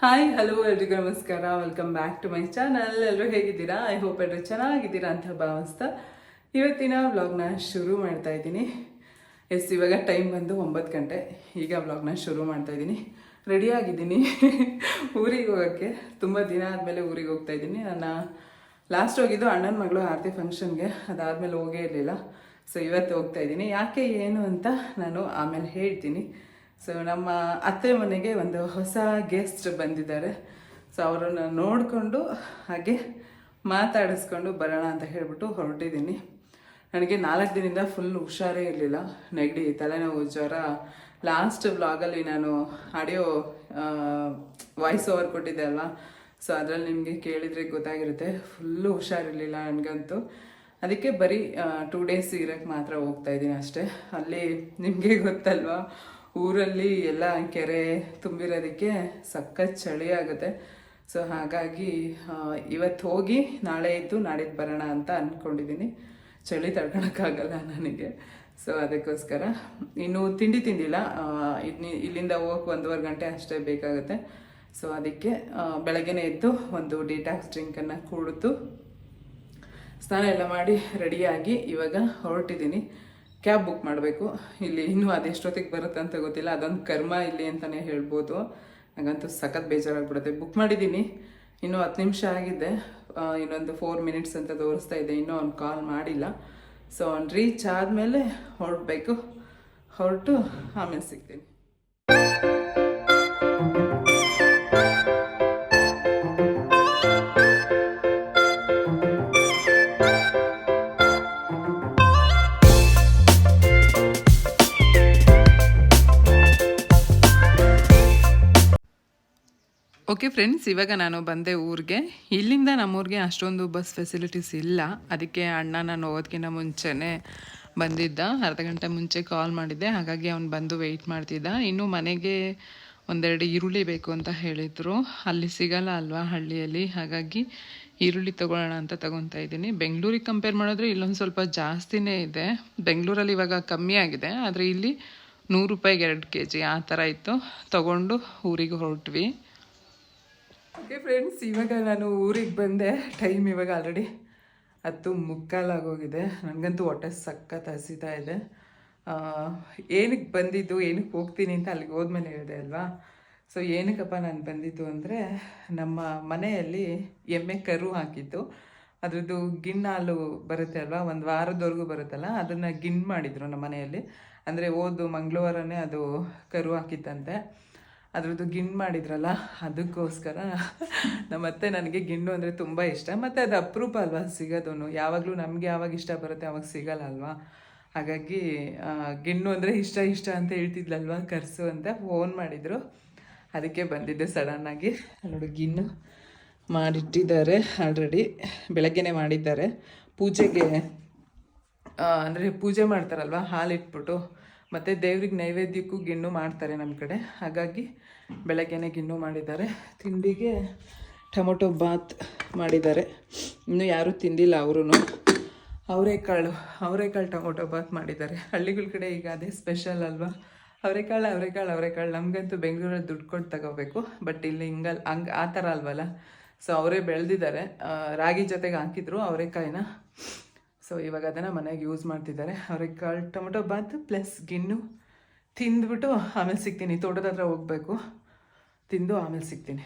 Hi hello ಎಲ್ರಿಗೂ ನಮಸ್ಕಾರ. Welcome back to my channel ಎಲ್ಲರೂ ಹೇಗಿದ್ದೀರಾ? ಐ ಹೋಪ್ ಎಲ್ಲರೂ ಚೆನ್ನಾಗಿದ್ದೀರಾ ಅಂತ ಭಾವಿಸ್ತಾ ಇವತ್ತಿನ ವ್ಲಾಗ್ನ ಶುರು ಮಾಡ್ತಾ ಇದ್ದೀನಿ. ಎಸ್ ಇವಾಗ ಟೈಮ್ ಬಂದು ಒಂಬತ್ತು ಗಂಟೆ. ಈಗ ವ್ಲಾಗ್ನ ಶುರು ಮಾಡ್ತಾ ಇದ್ದೀನಿ. ರೆಡಿ ಆಗಿದ್ದೀನಿ. ಊರಿಗೆ ಹೋಗೋಕ್ಕೆ. ತುಂಬ ದಿನ ಆದಮೇಲೆ ಊರಿಗೆ ಹೋಗ್ತಾ ಇದ್ದೀನಿ. ನನ್ನ ಲಾಸ್ಟ್ ಹೋಗಿದ್ದು ಅಣ್ಣನ ಮಗಳು ಆರತಿ ಫಂಕ್ಷನ್ಗೆ ಅದಾದಮೇಲೆ ಹೋಗೇ ಇರಲಿಲ್ಲ. ಸೊ ಇವತ್ತು ಹೋಗ್ತಾ ಇದ್ದೀನಿ. ಯಾಕೆ ಏನು ಅಂತ ನಾನು ಆಮೇಲೆ ಹೇಳ್ತೀನಿ. ಸೊ ನಮ್ಮ ಅತ್ತೆ ಮನೆಗೆ ಒಂದು ಹೊಸ ಗೆಸ್ಟ್ ಬಂದಿದ್ದಾರೆ. ಸೊ ಅವರನ್ನು ನೋಡಿಕೊಂಡು ಹಾಗೆ ಮಾತಾಡಿಸ್ಕೊಂಡು ಬರೋಣ ಅಂತ ಹೇಳ್ಬಿಟ್ಟು ಹೊರಟಿದ್ದೀನಿ. ನನಗೆ ನಾಲ್ಕು ದಿನದಿಂದ ಫುಲ್ ಹುಷಾರೇ ಇರಲಿಲ್ಲ. ನೆಗಡಿ, ತಲೆನೋವು, ಜ್ವರ. ಲಾಸ್ಟ್ ವ್ಲಾಗಲ್ಲಿ ನಾನು ಆಡಿಯೋ ವಾಯ್ಸ್ ಓವರ್ ಕೊಟ್ಟಿದ್ದೆ ಅಲ್ವಾ? ಸೊ ಅದರಲ್ಲಿ ನಿಮಗೆ ಕೇಳಿದರೆ ಗೊತ್ತಾಗಿರುತ್ತೆ. ಫುಲ್ಲು ಹುಷಾರಿರಲಿಲ್ಲ ನನಗಂತೂ. ಅದಕ್ಕೆ ಬರೀ ಟೂ ಡೇಸ್ ಇರೋಕ್ಕೆ ಮಾತ್ರ ಹೋಗ್ತಾ ಇದ್ದೀನಿ ಅಷ್ಟೇ. ಅಲ್ಲಿ ನಿಮಗೆ ಗೊತ್ತಲ್ವಾ? ಊರಲ್ಲಿ ಎಲ್ಲ ಕೆರೆ ತುಂಬಿರೋದಕ್ಕೆ ಸಖತ್ ಚಳಿ ಆಗುತ್ತೆ. ಸೊ ಹಾಗಾಗಿ ಇವತ್ತು ಹೋಗಿ ನಾಳೆ ಇದ್ದು ನಾಡಿದ್ದು ಬರೋಣ ಅಂತ ಅಂದ್ಕೊಂಡಿದ್ದೀನಿ ಚಳಿ ತಡ್ಕೊಳಕ್ಕಾಗಲ್ಲ ನನಗೆ. ಸೊ ಅದಕ್ಕೋಸ್ಕರ ಇನ್ನು ತಿಂಡಿ ತಿಂದಿಲ್ಲ. ಇಲ್ಲಿಂದ ಹೋಗಕ್ಕೆ ಒಂದೂವರೆ ಗಂಟೆ ಅಷ್ಟೇ ಬೇಕಾಗುತ್ತೆ. ಸೊ ಅದಕ್ಕೆ ಬೆಳಗ್ಗೆ ಬೆಳಗ್ಗೆನೇ ಎದ್ದು ಒಂದು ಡಿಟಾಕ್ಸ್ ಡ್ರಿಂಕನ್ನು ಕುಡಿದು ಸ್ನಾನ ಎಲ್ಲ ಮಾಡಿ ರೆಡಿಯಾಗಿ ಇವಾಗ ಹೊರಟಿದ್ದೀನಿ ಕ್ಯಾಬ್ ಬುಕ್ ಮಾಡಬೇಕು. ಇಲ್ಲಿ ಇನ್ನೂ ಅದೆಷ್ಟೊತ್ತಿಗೆ ಬರುತ್ತೆ ಅಂತ ಗೊತ್ತಿಲ್ಲ. ಅದೊಂದು ಕರ್ಮ ಇಲ್ಲಿ ಅಂತಲೇ ಹೇಳ್ಬೋದು. ನನಗಂತೂ ಸಖತ್ ಬೇಜಾರಾಗ್ಬಿಡುತ್ತೆ. ಬುಕ್ ಮಾಡಿದ್ದೀನಿ. ಇನ್ನೂ ಹತ್ತು ನಿಮಿಷ ಆಗಿದೆ. ಇನ್ನೊಂದು ಫೋರ್ ಮಿನಿಟ್ಸ್ ಅಂತ ತೋರಿಸ್ತಾ ಇದೆ. ಇನ್ನೂ ಅವ್ನು ಕಾಲ್ ಮಾಡಿಲ್ಲ. ಸೊ ಅವ್ನು ರೀಚ್ ಆದಮೇಲೆ ಹೊರಡಬೇಕು. ಹೊರಟು ಆಮೇಲೆ ಸಿಗ್ತೀನಿ. ಓಕೆ ಫ್ರೆಂಡ್ಸ್ ಇವಾಗ ನಾನು ಬಂದೆ ಊರಿಗೆ. ಇಲ್ಲಿಂದ ನಮ್ಮೂರಿಗೆ ಅಷ್ಟೊಂದು ಬಸ್ ಫೆಸಿಲಿಟೀಸ್ ಇಲ್ಲ. ಅದಕ್ಕೆ ಅಣ್ಣ ನಾನು ಹೋಗೋದಕ್ಕಿಂತ ಮುಂಚೆನೇ ಬಂದಿದ್ದ. ಅರ್ಧ ಗಂಟೆ ಮುಂಚೆ ಕಾಲ್ ಮಾಡಿದ್ದೆ. ಹಾಗಾಗಿ ಅವ್ನು ಬಂದು ವೆಯ್ಟ್ ಮಾಡ್ತಿದ್ದ. ಇನ್ನು ಮನೆಗೆ ಒಂದೆರಡು ಈರುಳ್ಳಿ ಬೇಕು ಅಂತ ಹೇಳಿದರು. ಅಲ್ಲಿ ಸಿಗಲ್ಲ ಅಲ್ವಾ ಹಳ್ಳಿಯಲ್ಲಿ. ಹಾಗಾಗಿ ಈರುಳ್ಳಿ ತೊಗೊಳ್ಳೋಣ ಅಂತ ತಗೊತಾ ಇದ್ದೀನಿ. ಬೆಂಗಳೂರಿಗೆ ಕಂಪೇರ್ ಮಾಡಿದ್ರೆ ಇಲ್ಲೊಂದು ಸ್ವಲ್ಪ ಜಾಸ್ತಿನೇ ಇದೆ. ಬೆಂಗಳೂರಲ್ಲಿ ಇವಾಗ ಕಮ್ಮಿ ಆಗಿದೆ. ಆದರೆ ಇಲ್ಲಿ ನೂರು ರೂಪಾಯಿಗೆ ಎರಡು ಕೆ ಜಿ ಆ ಥರ ಇತ್ತು. ತೊಗೊಂಡು ಊರಿಗೆ ಹೊರಟ್ವಿ. ಓಕೆ ಫ್ರೆಂಡ್ಸ್ ಇವಾಗ ನಾನು ಊರಿಗೆ ಬಂದೆ. ಟೈಮ್ ಇವಾಗ ಆಲ್ರೆಡಿ ಹತ್ತು ಮುಕ್ಕಾಲಾಗೋಗಿದೆ ನನಗಂತೂ ಹೊಟ್ಟೆ ಸಖತ್ ಹಸಿತಾ ಇದೆ. ಏನಕ್ಕೆ ಬಂದಿದ್ದು, ಏನಕ್ಕೆ ಹೋಗ್ತೀನಿ ಅಂತ ಅಲ್ಲಿಗೆ ಹೋದ್ಮೇಲೆ ಹೇಳಿದೆ ಅಲ್ವಾ? ಸೊ ಏನಕ್ಕಪ್ಪ ನಾನು ಬಂದಿದ್ದು ಅಂದರೆ, ನಮ್ಮ ಮನೆಯಲ್ಲಿ ಎಮ್ಮೆ ಕರು ಹಾಕಿತ್ತು ಅದ್ರದ್ದು ಗಿಣ್ಣಾಲು ಬರುತ್ತೆ ಅಲ್ವಾ? ಒಂದು ವಾರದವರೆಗೂ ಬರುತ್ತಲ್ಲ, ಅದನ್ನು ಗಿಣ್ ಮಾಡಿದರು ನಮ್ಮ ಮನೆಯಲ್ಲಿ. ಅಂದರೆ ಓದು ಮಂಗಳವಾರನೇ ಅದು ಕರು ಹಾಕಿತ್ತಂತೆ. ಅದ್ರದ್ದು ಗಿಣ್ಣು ಮಾಡಿದ್ರಲ್ಲ, ಅದಕ್ಕೋಸ್ಕರ ನಮ್ಮತ್ತೆ ನನಗೆ ಗಿಣ್ಣು ಅಂದರೆ ತುಂಬ ಇಷ್ಟ. ಮತ್ತು ಅದು ಅಪರೂಪ ಅಲ್ವಾ ಸಿಗೋದು ಯಾವಾಗಲೂ ನಮಗೆ ಯಾವಾಗ ಇಷ್ಟ ಬರುತ್ತೆ ಅವಾಗ ಸಿಗಲ್ಲ ಅಲ್ವಾ ಹಾಗಾಗಿ ಗಿಣ್ಣು ಅಂದರೆ ಇಷ್ಟ ಇಷ್ಟ ಅಂತ ಹೇಳ್ತಿದ್ಲಲ್ವಾ ಕರ್ಸು ಅಂತ ಫೋನ್ ಮಾಡಿದರು. ಅದಕ್ಕೆ ಬಂದಿದ್ದೆ ಸಡನ್ನಾಗಿ ನೋಡು ಗಿಣ್ಣು ಮಾಡಿಟ್ಟಿದ್ದಾರೆ ಆಲ್ರೆಡಿ ಬೆಳಗ್ಗೆನೇ ಮಾಡಿದ್ದಾರೆ. ಪೂಜೆಗೆ ಅಂದರೆ ಪೂಜೆ ಮಾಡ್ತಾರಲ್ವ ಹಾಲಿಟ್ಬಿಟ್ಟು. ಮತ್ತು ದೇವ್ರಿಗೆ ನೈವೇದ್ಯಕ್ಕೂ ಗಿಣ್ಣು ಮಾಡ್ತಾರೆ ನಮ್ಮ ಕಡೆ. ಹಾಗಾಗಿ ಬೆಳಗ್ಗೆನೇ ಗಿಣ್ಣು ಮಾಡಿದ್ದಾರೆ. ತಿಂಡಿಗೆ ಟೊಮೊಟೊ ಬಾತ್ ಮಾಡಿದ್ದಾರೆ. ಇನ್ನೂ ಯಾರೂ ತಿಂದಿಲ್ಲ ಅವರು ಅವರೆಕಾಳು ಅವರೆಕಾಳು ಟೊಮೊಟೊ ಬಾತ್ ಮಾಡಿದ್ದಾರೆ. ಹಳ್ಳಿಗಳ ಕಡೆ ಈಗ ಅದೇ ಸ್ಪೆಷಲ್ ಅಲ್ವಾ? ಅವರೆಕಾಳು ಅವರೆಕಾಳು ಅವರೆಕಾಳು. ನಮಗಂತೂ ಬೆಂಗಳೂರಲ್ಲಿ ದುಡ್ಡು ಕೊಟ್ಟು ತಗೋಬೇಕು. ಬಟ್ ಇಲ್ಲಿ ಹಿಂಗಲ್ ಹಂಗೆ ಆ ಥರ ಅಲ್ವಲ್ಲ? ಸೊ ಅವರೇ ಬೆಳೆದಿದ್ದಾರೆ. ರಾಗಿ ಜೊತೆಗೆ ಹಾಕಿದ್ರು ಅವರೆಕಾಯಿನ. ಸೊ ಇವಾಗ ಅದನ್ನು ಮನೆಗೆ ಯೂಸ್ ಮಾಡ್ತಿದ್ದಾರೆ. ಅವ್ರಿಗೆ ಕಾಳು ಟೊಮೆಟೊ ಬಾತ್ ಪ್ಲಸ್ ಗಿಣ್ಣು ತಿಂದ್ಬಿಟ್ಟು ಆಮೇಲೆ ಸಿಗ್ತೀನಿ. ತೋಟದ ಹತ್ರ ಹೋಗಬೇಕು. ತಿಂದು ಆಮೇಲೆ ಸಿಗ್ತೀನಿ.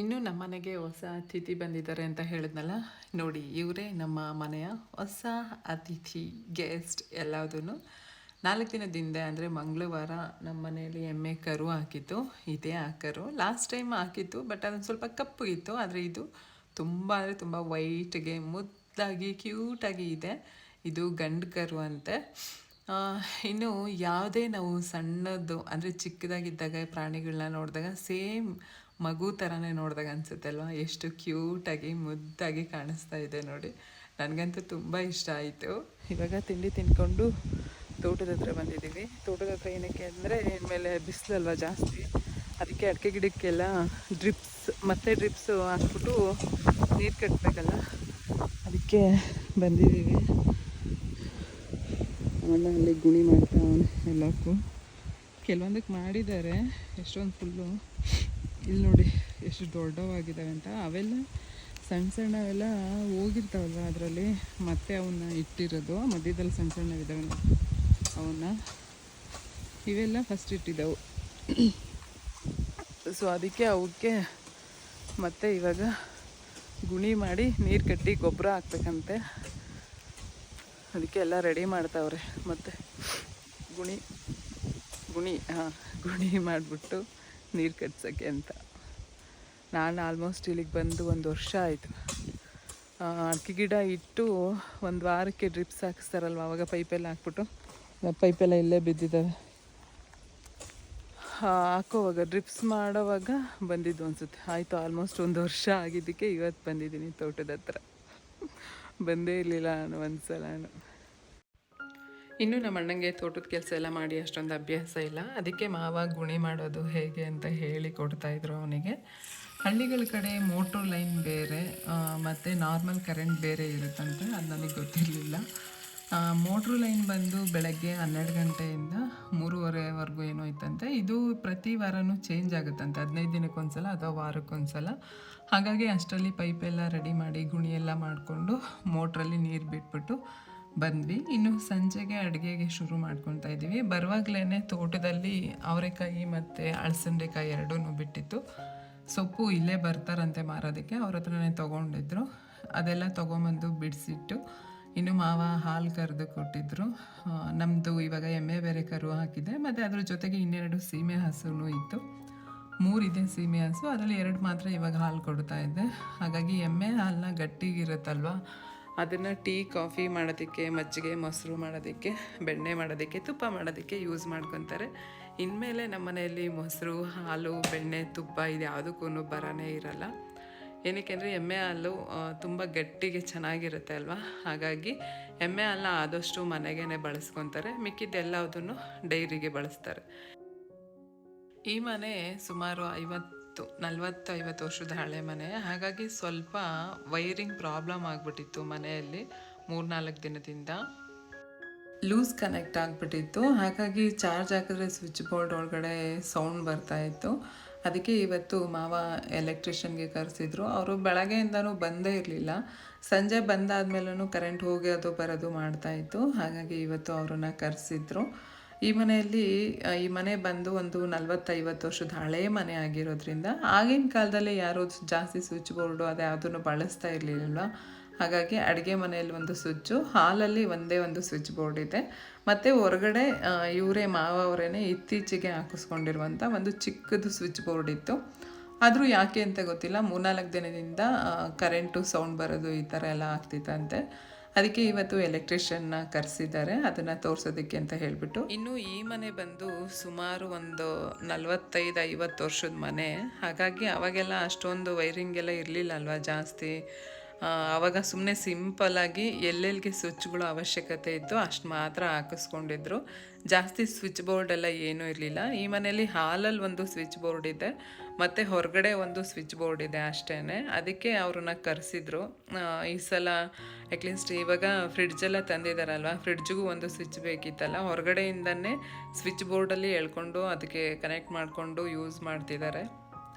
ಇನ್ನು ನಮ್ಮ ಮನೆಗೆ ಹೊಸ ಅತಿಥಿ ಬಂದಿದ್ದಾರೆ ಅಂತ ಹೇಳಿದ್ನಲ್ಲ? ನೋಡಿ, ಇವರೇ ನಮ್ಮ ಮನೆಯ ಹೊಸ ಅತಿಥಿ ಗೆಸ್ಟ್ ಎಲ್ಲದೂ ನಾಲ್ಕು ದಿನದಿಂದ ಅಂದರೆ ಮಂಗಳವಾರ ನಮ್ಮ ಮನೆಯಲ್ಲಿ ಎಮ್ಮೆ ಕರು ಹಾಕಿತ್ತು. ಇದೇ ಆ ಲಾಸ್ಟ್ ಟೈಮ್ ಹಾಕಿತ್ತು ಬಟ್ ಅದೊಂದು ಸ್ವಲ್ಪ ಕಪ್ಪು ಇತ್ತು, ಆದರೆ ಇದು ತುಂಬ ಅಂದರೆ ತುಂಬ ವೈಟ್ಗೆ ಮುದ್ದಾಗಿ ಕ್ಯೂಟಾಗಿ ಇದೆ. ಇದು ಗಂಡು ಕರು ಅಂತೆ. ಇನ್ನು ಯಾವುದೇ ನಾವು ಸಣ್ಣದು ಅಂದರೆ ಚಿಕ್ಕದಾಗಿದ್ದಾಗ ಪ್ರಾಣಿಗಳನ್ನ ನೋಡಿದಾಗ ಸೇಮ್ ಮಗು ಥರನೇ ನೋಡಿದಾಗ ಅನಿಸುತ್ತೆ ಅಲ್ವಾ? ಎಷ್ಟು ಕ್ಯೂಟಾಗಿ ಮುದ್ದಾಗಿ ಕಾಣಿಸ್ತಾ ಇದೆ ನೋಡಿ. ನನಗಂತೂ ತುಂಬ ಇಷ್ಟ ಆಯಿತು. ಇವಾಗ ತಿಂಡಿ ತಿನ್ಕೊಂಡು ತೋಟದ ಹತ್ರ ಬಂದಿದ್ದೀವಿ. ತೋಟದ ಹತ್ರ ಏನಕ್ಕೆ ಅಂದರೆ ಇನ್ಮೇಲೆ ಬಿಸಿಲಲ್ವ ಜಾಸ್ತಿ. ಅದಕ್ಕೆ ಅಡಿಕೆ ಗಿಡಕ್ಕೆಲ್ಲ ಡ್ರಿಪ್ಸ್ ಮತ್ತೆ ಡ್ರಿಪ್ಸು ಹಾಕ್ಬಿಟ್ಟು ನೀರು ಕಟ್ಟಬೇಕಲ್ಲ ಅದಕ್ಕೆ ಬಂದಿದ್ದೀವಿ. ಅಣ್ಣ ಅಲ್ಲಿ ಗುಣಿ ಮಾಡ್ತಾ ಅವನು ಎಲ್ಲಕ್ಕೂ. ಕೆಲವೊಂದಕ್ಕೆ ಮಾಡಿದ್ದಾರೆ, ಎಷ್ಟೊಂದು ಫುಲ್ಲು ಇಲ್ಲಿ ನೋಡಿ ಎಷ್ಟು ದೊಡ್ಡವಾಗಿದ್ದಾವೆ ಅಂತ. ಅವೆಲ್ಲ ಸಣ್ಣ ಸಣ್ಣವೆಲ್ಲ ಹೋಗಿರ್ತಾವಲ್ವ ಅದರಲ್ಲಿ? ಮತ್ತೆ ಅವನ್ನ ಇಟ್ಟಿರೋದು. ಮಧ್ಯದಲ್ಲಿ ಸಣ್ಣ ಸಣ್ಣವಿದ್ದಾವೆ ಅವನ್ನ. ಇವೆಲ್ಲ ಫಸ್ಟ್ ಇಟ್ಟಿದ್ದವು. ಸೊ ಅದಕ್ಕೆ ಅವಕ್ಕೆ ಮತ್ತೆ ಇವಾಗ ಗುಣಿ ಮಾಡಿ ನೀರು ಕಟ್ಟಿ ಗೊಬ್ಬರ ಹಾಕ್ಬೇಕಂತೆ. ಅದಕ್ಕೆ ಎಲ್ಲ ರೆಡಿ ಮಾಡ್ತಾವ್ರೆ. ಮತ್ತೆ ಗುಣಿ ಗುಣಿ, ಹಾಂ, ಗುಣಿ ಮಾಡಿಬಿಟ್ಟು ನೀರು ಕಟ್ಸೋಕ್ಕೆ ಅಂತ. ನಾನು ಆಲ್ಮೋಸ್ಟ್ ಇಲ್ಲಿಗೆ ಬಂದು ಒಂದು ವರ್ಷ ಆಯಿತು. ಅಡಿಕೆ ಗಿಡ ಇಟ್ಟು ಒಂದು ವಾರಕ್ಕೆ ಡ್ರಿಪ್ಸ್ ಹಾಕಿಸ್ತಾರಲ್ವ, ಅವಾಗ ಪೈಪೆಲ್ಲ ಹಾಕ್ಬಿಟ್ಟು. ಪೈಪೆಲ್ಲ ಇಲ್ಲೇ ಬಿದ್ದಿದ್ದಾವೆ. ಹಾಕೋವಾಗ ಡ್ರಿಪ್ಸ್ ಮಾಡೋವಾಗ ಬಂದಿದ್ದು ಅನಿಸುತ್ತೆ. ಆಯಿತು ಆಲ್ಮೋಸ್ಟ್ ಒಂದು ವರ್ಷ ಆಗಿದ್ದಕ್ಕೆ ಇವತ್ತು ಬಂದಿದ್ದೀನಿ ತೋಟದ ಹತ್ರ. ಬಂದೇ ಇರಲಿಲ್ಲ ನಾನು ಒಂದು ಸಲನು ಇನ್ನು ನಮ್ಮ ಅಣ್ಣಂಗೆ ತೋಟದ ಕೆಲಸ ಎಲ್ಲ ಮಾಡಿ ಅಷ್ಟೊಂದು ಅಭ್ಯಾಸ ಇಲ್ಲ. ಅದಕ್ಕೆ ಮಾವ ಗುಣಿ ಮಾಡೋದು ಹೇಗೆ ಅಂತ ಹೇಳಿ ಕೊಡ್ತಾಯಿದ್ರು ಅವನಿಗೆ. ಹಳ್ಳಿಗಳ ಕಡೆ ಮೋಟ್ರ್ ಲೈನ್ ಬೇರೆ ಮತ್ತು ನಾರ್ಮಲ್ ಕರೆಂಟ್ ಬೇರೆ ಇರುತ್ತಂತೆ ಅದು ನನಗೆ ಗೊತ್ತಿರಲಿಲ್ಲ. ಮೋಟ್ರು ಲೈನ್ ಬಂದು ಬೆಳಗ್ಗೆ ಹನ್ನೆರಡು ಗಂಟೆಯಿಂದ ಮೂರುವರೆವರೆಗೂ ಏನೋ ಇತ್ತಂತೆ. ಇದು ಪ್ರತಿ ವಾರನೂ ಚೇಂಜ್ ಆಗುತ್ತಂತೆ. ಹದಿನೈದು ದಿನಕ್ಕೊಂದ್ಸಲ ಅಥವಾ ವಾರಕ್ಕೊಂದ್ಸಲ. ಹಾಗಾಗಿ ಅಷ್ಟರಲ್ಲಿ ಪೈಪೆಲ್ಲ ರೆಡಿ ಮಾಡಿ ಗುಣಿಯೆಲ್ಲ ಮಾಡಿಕೊಂಡು ಮೋಟ್ರಲ್ಲಿ ನೀರು ಬಿಟ್ಬಿಟ್ಟು ಬಂದ್ವಿ. ಇನ್ನು ಸಂಜೆಗೆ ಅಡುಗೆಗೆ ಶುರು ಮಾಡ್ಕೊತಾ ಇದ್ದೀವಿ. ಬರುವಾಗಲೇ ತೋಟದಲ್ಲಿ ಅವರೆಕಾಯಿ ಮತ್ತು ಅಳಸಂಡೆಕಾಯಿ ಎರಡೂ ಬಿಟ್ಟಿತ್ತು. ಸೊಪ್ಪು ಇಲ್ಲೇ ಬರ್ತಾರಂತೆ ಮಾರೋದಕ್ಕೆ. ಅವ್ರ ಹತ್ರನೇ ತೊಗೊಂಡಿದ್ರು. ಅದೆಲ್ಲ ತೊಗೊಂಬಂದು ಬಿಡಿಸಿಟ್ಟು ಇನ್ನು ಮಾವ ಹಾಲು ಕರೆದು ಕೊಟ್ಟಿದ್ರು. ನಮ್ಮದು ಇವಾಗ ಎಮ್ಮೆ ಬೇರೆ ಕರು ಹಾಕಿದೆ. ಮತ್ತು ಅದ್ರ ಜೊತೆಗೆ ಇನ್ನೆರಡು ಸೀಮೆ ಹಸುನು ಇತ್ತು. ಮೂರಿದೆ ಸೀಮೆ ಹಸು, ಅದರಲ್ಲಿ ಎರಡು ಮಾತ್ರ ಇವಾಗ ಹಾಲು ಕೊಡ್ತಾ ಇದೆ. ಹಾಗಾಗಿ ಎಮ್ಮೆ ಹಾಲನ್ನ ಗಟ್ಟಿಗಿರುತ್ತಲ್ವ? ಅದನ್ನು ಟೀ, ಕಾಫಿ ಮಾಡೋದಕ್ಕೆ, ಮಜ್ಜಿಗೆ, ಮೊಸರು ಮಾಡೋದಕ್ಕೆ, ಬೆಣ್ಣೆ ಮಾಡೋದಕ್ಕೆ, ತುಪ್ಪ ಮಾಡೋದಕ್ಕೆ ಯೂಸ್ ಮಾಡ್ಕೊತಾರೆ. ಇನ್ಮೇಲೆ ನಮ್ಮ ಮನೆಯಲ್ಲಿ ಮೊಸರು, ಹಾಲು, ಬೆಣ್ಣೆ, ತುಪ್ಪ ಇದು ಯಾವುದಕ್ಕೂ ಬರನೇ ಇರಲ್ಲ. ಏನಕ್ಕೆ ಅಂದರೆ ಎಮ್ಮೆ ಹಾಲು ತುಂಬ ಗಟ್ಟಿಗೆ ಚೆನ್ನಾಗಿರುತ್ತೆ ಅಲ್ವಾ? ಹಾಗಾಗಿ ಎಮ್ಮೆ ಹಾಲನ್ನ ಆದಷ್ಟು ಮನೆಗೇ ಬಳಸ್ಕೊತಾರೆ ಮಿಕ್ಕಿದ್ದೆಲ್ಲದನ್ನು ಡೈರಿಗೆ ಬಳಸ್ತಾರೆ. ಈ ಮನೆ ಸುಮಾರು ಐವತ್ತು ನಲ್ವತ್ತು ಐವತ್ತು ವರ್ಷದ ಹಳೆ ಮನೆ. ಹಾಗಾಗಿ ಸ್ವಲ್ಪ ವೈರಿಂಗ್ ಪ್ರಾಬ್ಲಮ್ ಆಗಿಬಿಟ್ಟಿತ್ತು ಮನೆಯಲ್ಲಿ ಮೂರ್ನಾಲ್ಕು ದಿನದಿಂದ. ಲೂಸ್ ಕನೆಕ್ಟ್ ಆಗಿಬಿಟ್ಟಿತ್ತು. ಹಾಗಾಗಿ ಚಾರ್ಜ್ ಹಾಕಿದ್ರೆ ಸ್ವಿಚ್ ಬೋರ್ಡ್ ಒಳಗಡೆ ಸೌಂಡ್ ಬರ್ತಾ ಇತ್ತು. ಅದಕ್ಕೆ ಇವತ್ತು ಮಾವ ಎಲೆಕ್ಟ್ರಿಷಿಯನ್ಗೆ ಕರೆಸಿದ್ರು. ಅವರು ಬೆಳಗ್ಗೆಯಿಂದನೂ ಬಂದೇ ಇರಲಿಲ್ಲ. ಸಂಜೆ ಬಂದಾದ್ಮೇಲೂ ಕರೆಂಟ್ ಹೋಗಿ ಅದು ಬರೋದು ಮಾಡ್ತಾ ಇತ್ತು. ಹಾಗಾಗಿ ಇವತ್ತು ಅವ್ರನ್ನ ಕರೆಸಿದ್ರು. ಈ ಮನೆಯಲ್ಲಿ, ಈ ಮನೆ ಬಂದು ಒಂದು ನಲ್ವತ್ತೈವತ್ತು ವರ್ಷದ ಹಳೆಯ ಮನೆ ಆಗಿರೋದ್ರಿಂದ ಆಗಿನ ಕಾಲದಲ್ಲಿ ಯಾರೂ ಜಾಸ್ತಿ ಸ್ವಿಚ್ ಬೋರ್ಡು ಅದು ಯಾವುದನ್ನು ಬಳಸ್ತಾ ಇರಲಿಲ್ಲ ಹಾಗಾಗಿ ಅಡುಗೆ ಮನೆಯಲ್ಲಿ ಒಂದು ಸ್ವಿಚ್ಚು ಹಾಲಲ್ಲಿ ಒಂದೇ ಒಂದು ಸ್ವಿಚ್ ಬೋರ್ಡ್ ಇದೆ. ಮತ್ತು ಹೊರಗಡೆ ಇವರೇ ಮಾವ ಅವರೇನೆ ಇತ್ತೀಚೆಗೆ ಹಾಕಿಸ್ಕೊಂಡಿರುವಂಥ ಒಂದು ಚಿಕ್ಕದು ಸ್ವಿಚ್ ಬೋರ್ಡ್ ಇತ್ತು. ಆದರೂ ಯಾಕೆ ಅಂತ ಗೊತ್ತಿಲ್ಲ. ಮೂರ್ನಾಲ್ಕು ದಿನದಿಂದ ಕರೆಂಟು ಸೌಂಡ್ ಬರೋದು ಈ ಥರ ಎಲ್ಲ ಆಗ್ತಿತ್ತಂತೆ. ಅದಕ್ಕೆ ಇವತ್ತು ಎಲೆಕ್ಟ್ರಿಷಿಯನ್ನ ಕರೆಸಿದ್ದಾರೆ. ಅದನ್ನು ತೋರಿಸೋದಕ್ಕೆ ಅಂತ ಹೇಳಿಬಿಟ್ಟು. ಇನ್ನು ಈ ಮನೆ ಬಂದು ಸುಮಾರು ಒಂದು ನಲವತ್ತೈದು ಐವತ್ತು ವರ್ಷದ ಮನೆ. ಹಾಗಾಗಿ ಅವಾಗೆಲ್ಲ ಅಷ್ಟೊಂದು ವೈರಿಂಗ್ ಎಲ್ಲ ಇರಲಿಲ್ಲ ಅಲ್ವಾ ಜಾಸ್ತಿ? ಆವಾಗ ಸುಮ್ಮನೆ ಸಿಂಪಲ್ಲಾಗಿ ಎಲ್ಲೆಲ್ಲಿಗೆ ಸ್ವಿಚ್ಗಳು ಅವಶ್ಯಕತೆ ಇತ್ತು ಅಷ್ಟು ಮಾತ್ರ ಹಾಕಿಸ್ಕೊಂಡಿದ್ರು. ಜಾಸ್ತಿ ಸ್ವಿಚ್ ಬೋರ್ಡ್ ಎಲ್ಲ ಏನೂ ಇರಲಿಲ್ಲ. ಈ ಮನೆಯಲ್ಲಿ ಹಾಲಲ್ಲಿ ಒಂದು ಸ್ವಿಚ್ ಬೋರ್ಡ್ ಇದೆ, ಮತ್ತು ಹೊರಗಡೆ ಒಂದು ಸ್ವಿಚ್ ಬೋರ್ಡ್ ಇದೆ ಅಷ್ಟೇ ಅದಕ್ಕೆ ಅವ್ರನ್ನ ಕರೆಸಿದ್ರು. ಈ ಸಲ ಅಟ್ಲೀಸ್ಟ್ ಇವಾಗ ಫ್ರಿಡ್ಜೆಲ್ಲ ತಂದಿದ್ದಾರಲ್ವ ಫ್ರಿಡ್ಜ್ಗೂ ಒಂದು ಸ್ವಿಚ್ ಬೇಕಿತ್ತಲ್ಲ? ಹೊರಗಡೆಯಿಂದನೇ ಸ್ವಿಚ್ ಬೋರ್ಡಲ್ಲಿ ಎಳ್ಕೊಂಡು ಅದಕ್ಕೆ ಕನೆಕ್ಟ್ ಮಾಡಿಕೊಂಡು ಯೂಸ್ ಮಾಡ್ತಿದ್ದಾರೆ.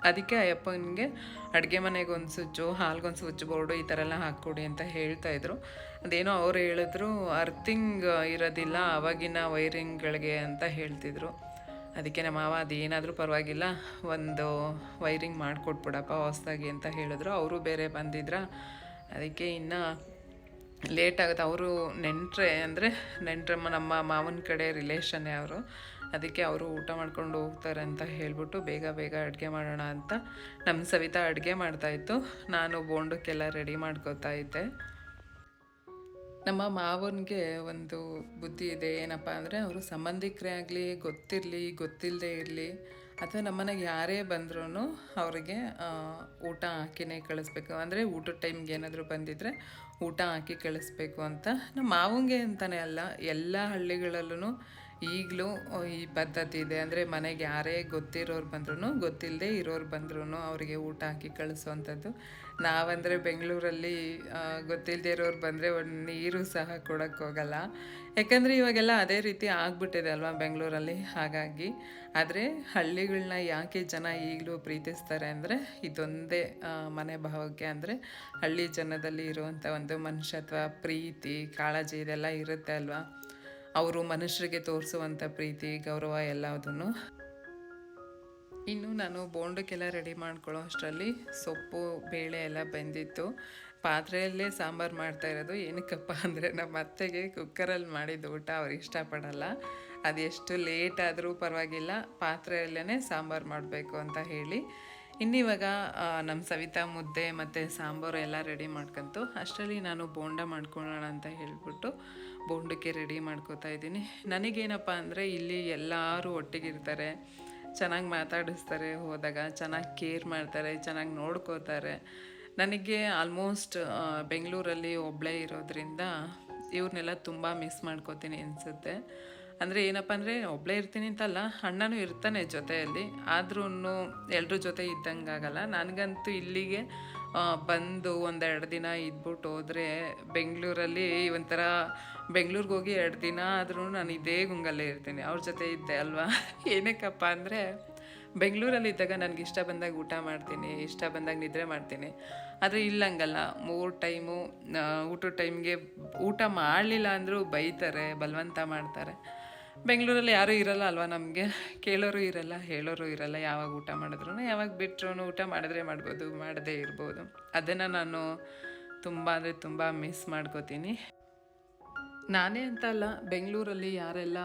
ಅದಕ್ಕೆ ಅಯ್ಯಪ್ಪನಿಗೆ ಅಡುಗೆ ಮನೆಗೆ ಒಂದು ಸ್ವಿಚ್ಚು ಹಾಲ್ಗೊಂದು ಸ್ವಿಚ್ ಬೋರ್ಡು ಈ ಥರ ಎಲ್ಲ ಹಾಕ್ಕೊಡಿ ಅಂತ ಹೇಳ್ತಾ ಇದ್ರು. ಅದೇನೋ ಅವ್ರು ಹೇಳಿದ್ರು, ಅರ್ಥಿಂಗ್ ಇರೋದಿಲ್ಲ ಅವಾಗಿನ ವೈರಿಂಗ್ಗಳಿಗೆ ಅಂತ ಹೇಳ್ತಿದ್ರು. ಅದಕ್ಕೆ ನಮ್ಮ ಮಾವ ಅದೇನಾದರೂ ಪರವಾಗಿಲ್ಲ, ಒಂದು ವೈರಿಂಗ್ ಮಾಡಿಕೊಟ್ಬಿಡಪ್ಪ ಹೊಸ್ದಾಗಿ ಅಂತ ಹೇಳಿದ್ರು. ಅವರು ಬೇರೆ ಬಂದಿದ್ರ, ಅದಕ್ಕೆ ಇನ್ನು ಲೇಟ್ ಆಗುತ್ತೆ. ಅವರು ನೆಂಟ್ರೆ ಅಂದರೆ, ನೆಂಟ್ರಮ್ಮ ನಮ್ಮ ಮಾವನ ಕಡೆ ರಿಲೇಷನ್ನೇ ಅವರು. ಅದಕ್ಕೆ ಅವರು ಊಟ ಮಾಡ್ಕೊಂಡು ಹೋಗ್ತಾರೆ ಅಂತ ಹೇಳ್ಬಿಟ್ಟು ಬೇಗ ಬೇಗ ಅಡುಗೆ ಮಾಡೋಣ ಅಂತ ನಮ್ಮ ಸವಿತಾ ಅಡುಗೆ ಮಾಡ್ತಾಯಿತ್ತು ನಾನು ಬೋಂಡಕ್ಕೆಲ್ಲ ರೆಡಿ ಮಾಡ್ಕೋತಾ ಇದ್ದೆ. ನಮ್ಮ ಮಾವನಿಗೆ ಒಂದು ಬುದ್ಧಿ ಇದೆ. ಏನಪ್ಪ ಅಂದರೆ ಅವರು ಸಂಬಂಧಿಕರೇ ಆಗಲಿ, ಗೊತ್ತಿರಲಿ ಗೊತ್ತಿಲ್ಲದೆ ಇರಲಿ, ಅಥವಾ ನಮ್ಮನೆಗೆ ಯಾರೇ ಬಂದ್ರೂ ಅವರಿಗೆ ಊಟ ಹಾಕಿನೇ ಕಳಿಸ್ಬೇಕು. ಅಂದರೆ ಊಟದ ಟೈಮ್ಗೆ ಏನಾದರೂ ಬಂದಿದ್ದರೆ ಊಟ ಹಾಕಿ ಕಳಿಸ್ಬೇಕು ಅಂತ. ನಮ್ಮ ಮಾವಂಗೆ ಅಂತಲೇ ಅಲ್ಲ, ಎಲ್ಲ ಹಳ್ಳಿಗಳಲ್ಲೂ ಈಗಲೂ ಈ ಪದ್ಧತಿ ಇದೆ. ಅಂದರೆ ಮನೆಗೆ ಯಾರೇ ಗೊತ್ತಿರೋರು ಬಂದ್ರೂ ಗೊತ್ತಿಲ್ಲದೆ ಇರೋರು ಬಂದ್ರೂ ಅವರಿಗೆ ಊಟ ಹಾಕಿ ಕಳಿಸುವಂಥದ್ದು ನಾವಂದರೆ ಬೆಂಗಳೂರಲ್ಲಿ ಗೊತ್ತಿಲ್ಲದೆ ಇರೋರು ಬಂದರೆ ಒಂದು ನೀರು ಸಹ ಕೊಡೋಕ್ಕೋಗಲ್ಲ ಯಾಕಂದರೆ ಇವಾಗೆಲ್ಲ ಅದೇ ರೀತಿ ಆಗಿಬಿಟ್ಟಿದೆ ಅಲ್ವಾ ಬೆಂಗಳೂರಲ್ಲಿ? ಹಾಗಾಗಿ ಆದರೆ ಹಳ್ಳಿಗಳನ್ನ ಯಾಕೆ ಜನ ಈಗಲೂ ಪ್ರೀತಿಸ್ತಾರೆ ಅಂದರೆ ಇದೊಂದೇ ಮನೆ ಭಾವಕ್ಕೆ. ಅಂದರೆ ಹಳ್ಳಿ ಜನದಲ್ಲಿ ಇರುವಂಥ ಒಂದು ಮನುಷ್ಯತ್ವ, ಪ್ರೀತಿ, ಕಾಳಜಿ ಇದೆಲ್ಲ ಇರುತ್ತೆ ಅಲ್ವಾ? ಅವರು ಮನುಷ್ಯರಿಗೆ ತೋರಿಸುವಂಥ ಪ್ರೀತಿ, ಗೌರವ ಎಲ್ಲದನ್ನು ಇನ್ನು ನಾನು ಬೋಂಡಕ್ಕೆಲ್ಲ ರೆಡಿ ಮಾಡ್ಕೊಳ್ಳೋ ಅಷ್ಟರಲ್ಲಿ ಸೊಪ್ಪು, ಬೇಳೆ ಎಲ್ಲ ಬೆಂದಿತ್ತು. ಪಾತ್ರೆಯಲ್ಲೇ ಸಾಂಬಾರು ಮಾಡ್ತಾ ಇರೋದು. ಏನಕ್ಕಪ್ಪ ಅಂದರೆ ನಮ್ಮ ಅತ್ತೆಗೆ ಕುಕ್ಕರಲ್ಲಿ ಮಾಡಿದ ಊಟ ಅವ್ರು ಇಷ್ಟಪಡಲ್ಲ. ಅದೆಷ್ಟು ಲೇಟ್ ಆದರೂ ಪರವಾಗಿಲ್ಲ ಪಾತ್ರೆಯಲ್ಲೇ ಸಾಂಬಾರು ಮಾಡಬೇಕು ಅಂತ ಹೇಳಿ. ಇನ್ನಿವಾಗ ನಮ್ಮ ಸವಿತಾ ಮುದ್ದೆ ಮತ್ತು ಸಾಂಬಾರು ಎಲ್ಲ ರೆಡಿ ಮಾಡ್ಕೊಂತು. ಅಷ್ಟರಲ್ಲಿ ನಾನು ಬೋಂಡ ಮಾಡ್ಕೊಳ್ಳೋಣ ಅಂತ ಹೇಳ್ಬಿಟ್ಟು ಬೋಂಡಕ್ಕೆ ರೆಡಿ ಮಾಡ್ಕೋತಾ ಇದ್ದೀನಿ. ನನಗೇನಪ್ಪ ಅಂದರೆ ಇಲ್ಲಿ ಎಲ್ಲರೂ ಒಟ್ಟಿಗಿರ್ತಾರೆ, ಚೆನ್ನಾಗಿ ಮಾತಾಡಿಸ್ತಾರೆ ಹೋದಾಗ, ಚೆನ್ನಾಗಿ ಕೇರ್ ಮಾಡ್ತಾರೆ, ಚೆನ್ನಾಗಿ ನೋಡ್ಕೋತಾರೆ. ನನಗೆ ಆಲ್ಮೋಸ್ಟ್ ಬೆಂಗಳೂರಲ್ಲಿ ಒಬ್ಬಳೇ ಇರೋದ್ರಿಂದ ಇವ್ರನ್ನೆಲ್ಲ ತುಂಬ ಮಿಸ್ ಮಾಡ್ಕೋತೀನಿ ಅನಿಸುತ್ತೆ. ಅಂದರೆ ಏನಪ್ಪ ಅಂದರೆ ಒಬ್ಬಳೇ ಇರ್ತೀನಿ ಅಂತಲ್ಲ, ಅಣ್ಣನೂ ಇರ್ತಾನೆ ಜೊತೆಯಲ್ಲಿ ಆದ್ರೂ ಎಲ್ಲರ ಜೊತೆ ಇದ್ದಂಗೆ ಆಗಲ್ಲ. ನನಗಂತೂ ಇಲ್ಲಿಗೆ ಬಂದು ಒಂದೆರಡು ದಿನ ಇದ್ಬಿಟ್ಟು ಹೋದರೆ ಬೆಂಗಳೂರಲ್ಲಿ ಒಂಥರ ಬೆಂಗಳೂರಿಗೆ ಹೋಗಿ ಎರಡು ದಿನ ಆದ್ರೂ ನಾನು ಇದೇ ಗುಂಗಲ್ಲೇ ಇರ್ತೀನಿ. ಅವ್ರ ಜೊತೆ ಇದ್ದೆ ಅಲ್ವಾ? ಏನಕ್ಕಪ್ಪ ಅಂದರೆ ಬೆಂಗಳೂರಲ್ಲಿ ಇದ್ದಾಗ ನನಗೆ ಇಷ್ಟ ಬಂದಾಗ ಊಟ ಮಾಡ್ತೀನಿ, ಇಷ್ಟ ಬಂದಾಗ ನಿದ್ರೆ ಮಾಡ್ತೀನಿ. ಆದರೆ ಇಲ್ಲಂಗಲ್ಲ, ಮೂರು ಟೈಮು ಊಟದ ಟೈಮ್ಗೆ ಊಟ ಮಾಡಲಿಲ್ಲ ಅಂದರೂ ಬೈತಾರೆ, ಬಲವಂತ ಮಾಡ್ತಾರೆ. ಬೆಂಗಳೂರಲ್ಲಿ ಯಾರೂ ಇರಲ್ಲ ಅಲ್ವಾ ನಮಗೆ? ಕೇಳೋರು ಇರಲ್ಲ, ಹೇಳೋರು ಇರಲ್ಲ, ಯಾವಾಗ ಊಟ ಮಾಡಿದ್ರು ಯಾವಾಗ ಬಿಟ್ಟರು ಊಟ ಮಾಡಿದ್ರೆ ಮಾಡ್ಬೋದು, ಮಾಡದೇ ಇರ್ಬೋದು. ಅದನ್ನು ನಾನು ತುಂಬ ಅಂದರೆ ತುಂಬ ಮಿಸ್ ಮಾಡ್ಕೋತೀನಿ. ನಾನೇ ಅಂತ ಅಲ್ಲ, ಬೆಂಗಳೂರಲ್ಲಿ ಯಾರೆಲ್ಲ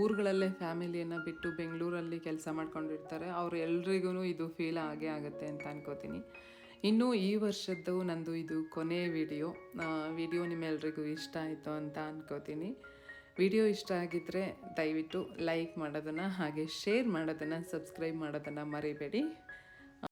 ಊರುಗಳಲ್ಲೇ ಫ್ಯಾಮಿಲಿಯನ್ನು ಬಿಟ್ಟು ಬೆಂಗಳೂರಲ್ಲಿ ಕೆಲಸ ಮಾಡ್ಕೊಂಡಿರ್ತಾರೆ, ಅವ್ರು ಎಲ್ರಿಗೂ ಇದು ಫೀಲ್ ಆಗೇ ಆಗುತ್ತೆ ಅಂತ ಅನ್ಕೋತೀನಿ. ಇನ್ನು ಈ ವರ್ಷದ್ದು ನಂದು ಇದು ಕೊನೆ ವಿಡಿಯೋ ವಿಡಿಯೋ ನಿಮ್ಮೆಲ್ರಿಗೂ ಇಷ್ಟ ಆಯಿತು ಅಂತ ಅನ್ಕೋತೀನಿ. ವಿಡಿಯೋ ಇಷ್ಟ ಆಗಿದ್ದರೆ ದಯವಿಟ್ಟು ಲೈಕ್ ಮಾಡೋದನ್ನು ಹಾಗೆ ಶೇರ್ ಮಾಡೋದನ್ನು ಸಬ್ಸ್ಕ್ರೈಬ್ ಮಾಡೋದನ್ನು ಮರಿಬೇಡಿ.